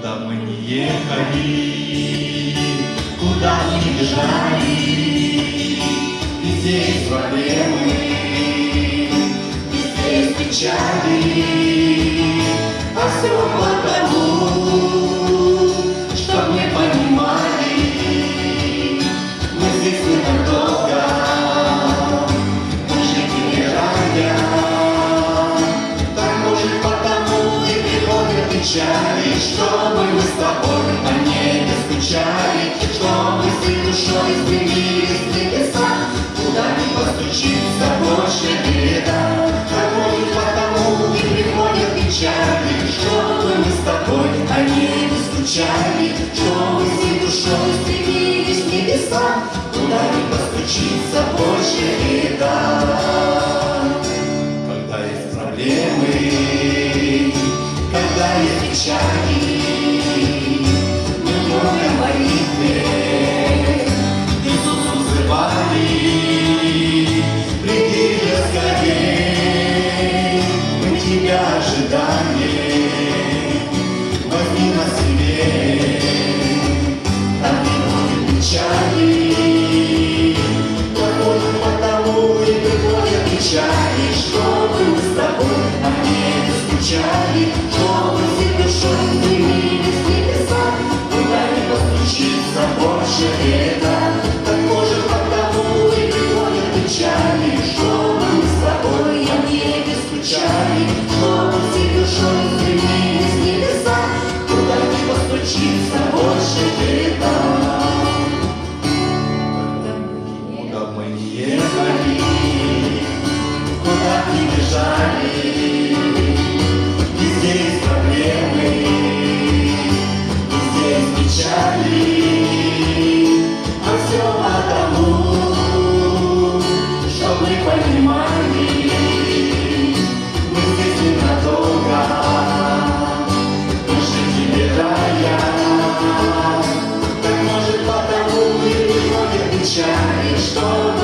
Куда мы ни ехали, куда бы ни бежали, везде есть проблемы, везде есть печали, а все потому, что не понимали, мы здесь ненадолго, мы жить не так может потому и приходят печали, чтобы душой стремились небеса, куда не постучится больше беда. Может потому и приходят печали, чтобы мы с тобой о небе скучали, чтобы всей душой стремились небеса, куда не постучится больше отвечай, что